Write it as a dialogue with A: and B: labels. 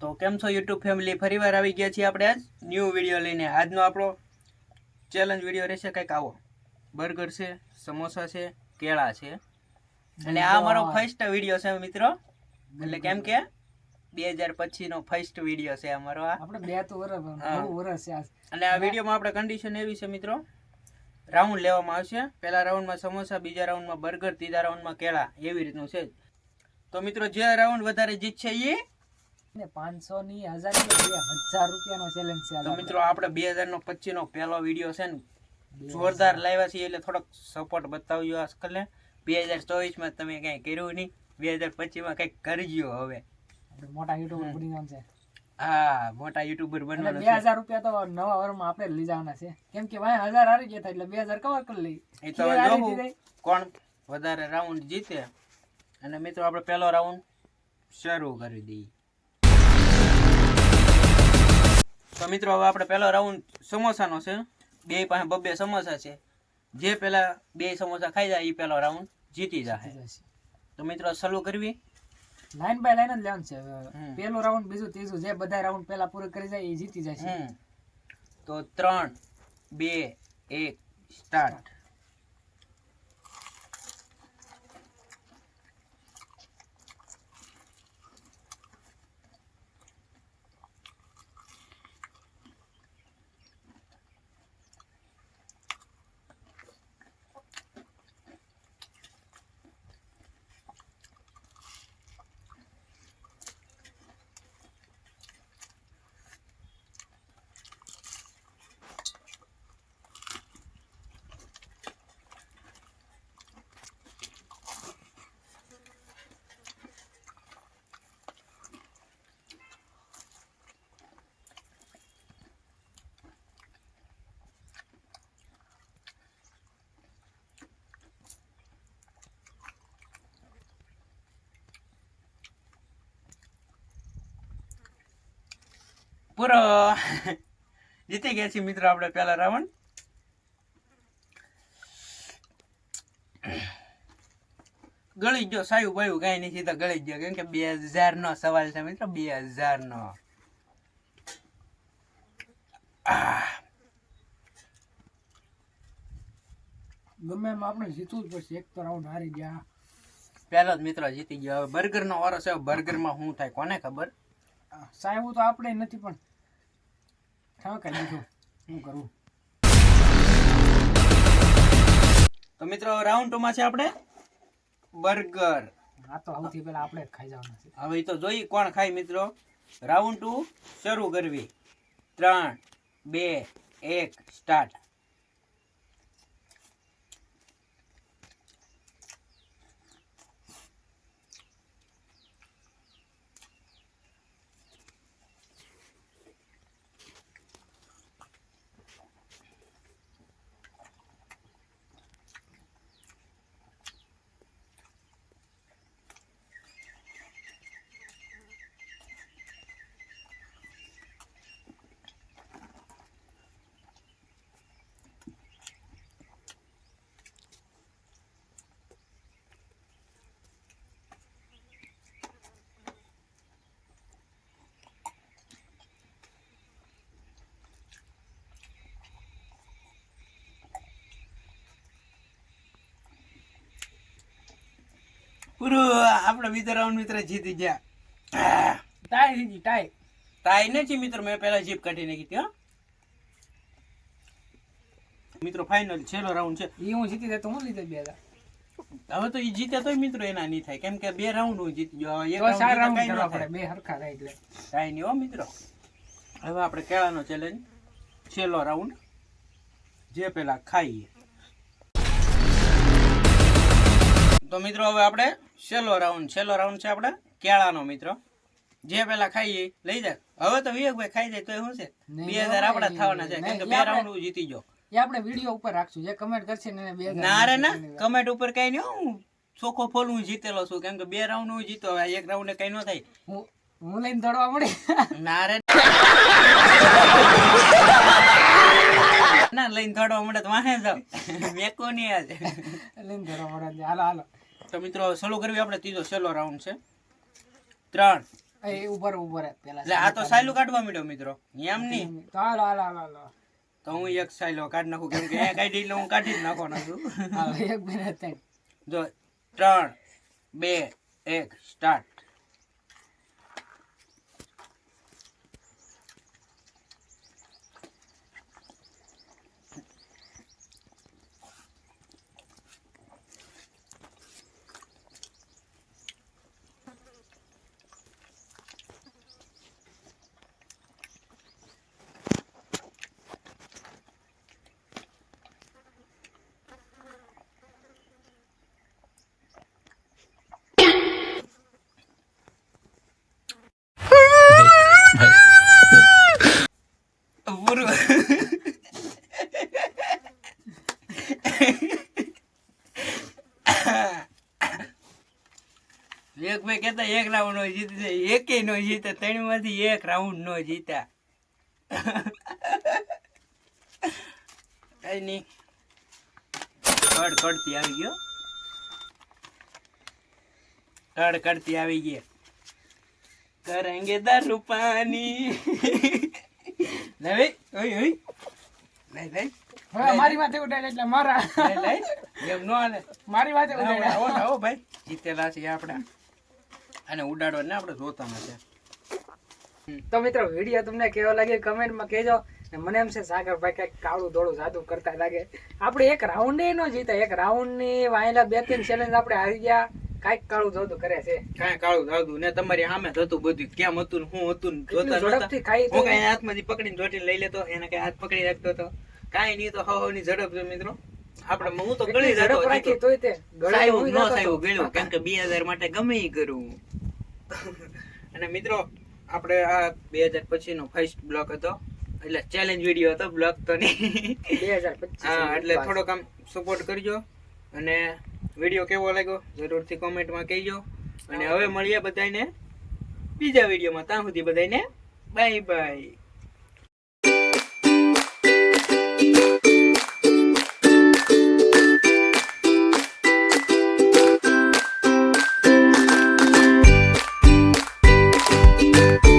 A: તો કેમ છો યુટ્યુબ ફેમિલી? ફરીવાર આવી ગયા છીએ આપણે આજ ન્યૂ વીડિયો લઈને. આજનો આપણો ચેલેન્જ વીડિયો રહેશે કંઈક આવો. બર્ગર છે સમોસા છે કેળા છે. અને આ મારો ફર્સ્ટ વીડિયો છે મિત્રો. એટલે કેમ કે બે હજાર પચીસનો ફર્સ્ટ વીડિયો છે અમારો આ.
B: આપણે બે તો વર્ષ. છે
A: અને આ વિડીયોમાં આપણે કન્ડિશન એવી છે મિત્રો. રાઉન્ડ લેવામાં આવશે. પહેલા રાઉન્ડમાં સમોસા બીજા રાઉન્ડમાં બર્ગર ત્રીજા રાઉન્ડમાં કેળા. એવી રીતનું છે. તો મિત્રો જે રાઉન્ડ વધારે જીતશે એ
B: ને પાંચસો ની હજાર હજાર રૂપિયાનો ચેલેન્જ છે
A: તો મિત્રો આપણે બે હજાર નો પચીસ નો પહેલો વીડિયો છે ને જોરદાર લાવ્યા છીએ એટલે થોડોક સપોર્ટ બતાવજો આજકાલ બે હજાર ચોવીસમાં તમે કઈ કર્યું નહીં બે હજાર પચીસમાં કંઈક કરજો હવે.
B: મોટા યુટ્યુબર બની જવાનું છે.
A: હા મોટા યુટ્યુબર બનવાનું
B: બે
A: છે.
B: હજાર રૂપિયા તો નવા વર્ષમાં આપણે લઈ જવાના છે. કેમ કે ભાઈ હજાર હારી ગયા એટલે બે હજાર કવર કરી લઈ
A: એ તો જોવું કોણ વધારે રાઉન્ડ જીતે. અને મિત્રો આપણે પહેલો રાઉન્ડ શરૂ કરી દઈએ. તો મિત્રો હવે આપણે પહેલો રાઉન્ડ સમોસાનો છે. બે પાસે બબ્બે સમોસા છે. જે પહેલા બે સમોસા ખાઈ જાય એ પહેલો રાઉન્ડ જીતી જાય. તો મિત્રો સલુ કરવી?
B: લાઈન બાય લાઈન જ લેવાનું છે. પહેલો રાઉન્ડ બીજું ત્રીજું જે બધા રાઉન્ડ પહેલા પૂરું કરી જાય એ જીતી જાય છે.
A: તો ત્રણ બે એક સ્ટાર્ટ પૂરો. જીતી ગયા છીએ મિત્રો આપણે પહેલા રાવણ ગળી ગયો સાયું ભાઈ કઈ નહીં તો ગળી ગયો. કેમ કે બે હજાર નો સવાલ છે મિત્રો બે હજાર નો
B: ગમે એમ આપણે જીતવું જ પડશે. એક તો રાઉન્ડ હારી ગયા.
A: પહેલો જ મિત્રો જીતી ગયો. હવે બર્ગર નો વારો છે બર્ગરમાં શું થાય કોને ખબર?
B: સાહેબ તો આપણે નથી પણ ઠાકા દીધું શું કરું?
A: તો મિત્રો રાઉન્ડ ટુમાં છે આપણે બર્ગર.
B: આ તો સૌથી પહેલા આપણે જ ખાઈ જવાના છે.
A: હવે તો જોઈ કોણ ખાય મિત્રો. રાઉન્ડ ટુ શરૂ કરવી. ત્રણ બે એક સ્ટાર્ટ પૂરું આપણે મિત્ર રાઉન્ડ મિત્ર જીતી ગયા.
B: Tie tie.
A: તાઈ નથી મિત્રો મેં પહેલા જીપ કાઢી નાખી હો. મિત્રો ફાઇનલ છેલ્લો રાઉન્ડ છે.
B: એ હું જીતી જાય તો હું લીધે બે
A: હવે તો એ જીતે તોય મિત્રો એના નહીં થાય. કેમ કે બે રાઉન્ડ હું જીતી ગયો એક રાઉન્ડ
B: રાઉન્ડ કરવા પડે બે હરખા થાય એટલે.
A: કાંઈ નહીં હો મિત્રો. હવે આપણે કેળાનો ચેલેન્જ છેલ્લો રાઉન્ડ જે પેલા ખાઈએ. તો મિત્રો હવે આપણે છેલ્લો રાઉન્ડ છેલ્લો રાઉન્ડ છે આપણે? કેળાનો મિત્રો. જે પેલા ખાઈએ લઈ જાય હવે તો વિવેકભાઈ ખાઈ જાય તો શું છે? બે હજાર આપણા થવાના છે. કે બે રાઉન્ડ હું જીતી ગયો.
B: એ આપણે વીડિયો ઉપર રાખશું. જે કમેન્ટ કરશે ને બે
A: ના રે ના કમેન્ટ ઉપર કઈ નહીં હો, હું ચોખ્ખો ફોલ હું જીતેલો છું. કેમ કે બે રાઉન્ડ હું જીતો હવે એક રાઉન્ડ કઈ ન થાય.
B: હું હું લઈને દોડવા મળી?
A: ના રે ના. લઈને દોડવા મળે તો વાહે જાવ. મેકો નહીં આજે
B: લઈને દોડવા મળે. હાલો હાલો.
A: તો મિત્રો શરૂ કરવી આપણે ત્રીજો છેલ્લો રાઉન્ડ છે. ત્રણ.
B: એ ઉપર ઉપર પેલા
A: એટલે આ તો સાયલું કાઢવા માંડ્યો મિત્રો. એમ નહીં.
B: હાલ હાલો હાલો
A: તો હું એક સાયલો કાઢી નાખું કેમ કે એ કાઢી એટલે હું કાઢી જ નાખવાનો છું.
B: એક બે ત્રણ.
A: જો ત્રણ બે એક સ્ટાર્ટ પૂરું એક ભાઈ કેતા એક રાઉન્ડ નો જીતે એકે નો જીતે ત્રણમાંથી એક રાઉન્ડ નો જીત્યા. કઈ નઈ. કડ કડતી આવી ગયો. કડ કડતી આવી ગયા કરેંગે દારૂ પાણી લે ઓય ઓય. લઈ લઈ.
B: મારી માથે ઉડાડે એટલે મારા.
A: લઈ લઈ. એમ નો
B: મારી માથે ઉડાડે.
A: ઓ ભાઈ. જીતેલા છે આપણે. અને ઉડાડવાને આપણે જોતામાં છે
B: તો મિત્રો વીડિયો તમને કેવો લાગે કમેન્ટમાં કહેજો. ને મને એમ છે સાગરભાઈ કંઈક કાળું ધોળું જાદુ કરતા લાગે. આપણે એક રાઉન્ડ નો જીતા એક રાઉન્ડની વાયેલા બે ત્રણ ચેલેન્જ આપણે હારી ગયા. કાંઈક કાળું જાદુ કરે છે.
A: કાંઈ કાળું જાદુ ને તમારી સામે થતું બધું કેમ હતું શું હતું જોતા
B: ઝડપથી ખાઈ
A: હું કઈ હાથમાંથી પકડીને રોટી લઈ લેતો એને કઈ હાથ પકડી રાખતો હતો. કાંઈ નહીં તો હવની ઝડપ છે મિત્રો. આપણે હું તો ગળી જતો
B: તોય તે ગળાયું
A: ન
B: થયું
A: ગળ્યું કેમ કે બે હજાર માટે ગમે ઈ કરું અને મિત્રો આપણે આ બે હજાર પછી ફર્સ્ટ બ્લોક હતો. એટલે ચેલેન્જ વીડિયો હતો બ્લોક તો નહીં.
B: 2025
A: હા એટલે થોડોક આમ સપોર્ટ કરજો. અને વીડિયો કેવો લાગ્યો જરૂરથી કોમેન્ટમાં કહેજો. અને હવે મળીએ બધાને બીજા વિડીયોમાં ત્યાં સુધી બધાને બાય બાય Thank you.